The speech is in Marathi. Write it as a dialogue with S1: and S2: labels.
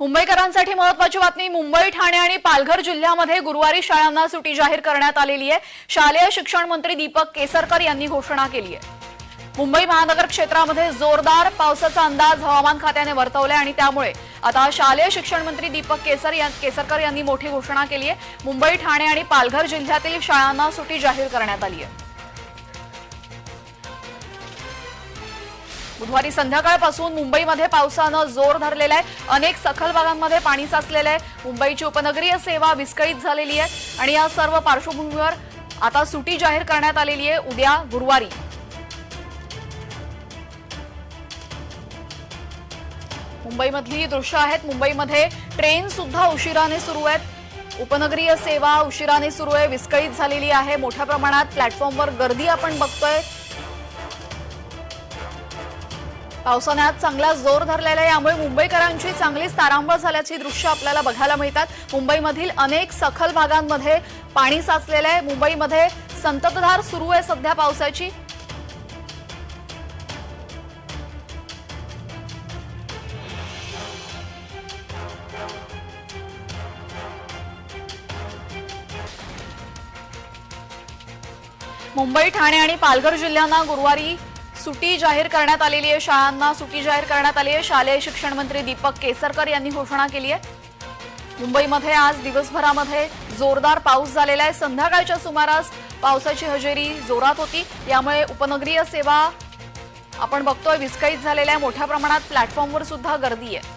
S1: मुंबईकरांसाठी महत्वाची बातमी मुंबई ठाणे आणि पालघर जिल्ह्यामध्ये गुरुवारी शाळांना सुटी जाहीर करण्यात आलेली आहे. शालेय शिक्षण मंत्री दीपक केसरकर यांनी घोषणा केली आहे. मुंबई महानगर क्षेत्रामध्ये जोरदार पावसाचा अंदाज हवामान खात्याने वर्तवलाय आणि त्यामुळे आता शालेय शिक्षण मंत्री दीपक केसर या- केसरकर यांनी मोठी घोषणा केली आहे. मुंबई ठाणे आणि पालघर जिल्ह्यातील शाळांना सुटी जाहीर करण्यात आली आहे. बुधवारी संध्याकाळपासून मुंबईमध्ये पावसानं जोर धरलेला आहे. अनेक सखल भागांमध्ये पाणी साचलेलं आहे. मुंबईची उपनगरीय सेवा विस्कळीत झालेली आहे. आणि या सर्व पार्श्वभूमीवर आता सुटी जाहीर करण्यात आलेली आहे. उद्या गुरुवारी. मुंबईमधली दृश्य आहेत. मुंबईमध्ये ट्रेन सुद्धा उशिराने सुरू आहेत. उपनगरीय सेवा उशिराने सुरू आहे. विस्कळीत झालेली आहे. मोठ्या प्रमाणात प्लॅटफॉर्मवर गर्दी आपण बघतोय. पावसाने आज चांगला जोर धरलेला आहे. यामुळे मुंबईकरांची चांगलीच तारांबळ झाल्याची दृश्य आपल्याला बघायला मिळतात. मुंबईमधील अनेक सखल भागांमध्ये पाणी साचलेलं आहे. मुंबईमध्ये संततधार सुरू आहे सध्या पावसाची. मुंबई ठाणे आणि पालघर जिल्ह्यांना गुरुवारी सुटी जाहीर करण्यात आलेली आहे. शाळांना सुटी जाहीर करण्यात आली आहे. शालेय शिक्षण मंत्री दीपक केसरकर यांनी घोषणा केली आहे. मुंबईमध्ये आज दिवसभरामध्ये जोरदार पाऊस झालेला आहे. संध्याकाळच्या सुमारास पावसाची हजेरी जोरात होती. यामुळे उपनगरीय सेवा आपण बघतोय विस्कळीत झालेल्या आहे. मोठ्या प्रमाणात प्लॅटफॉर्मवर सुद्धा गर्दी आहे.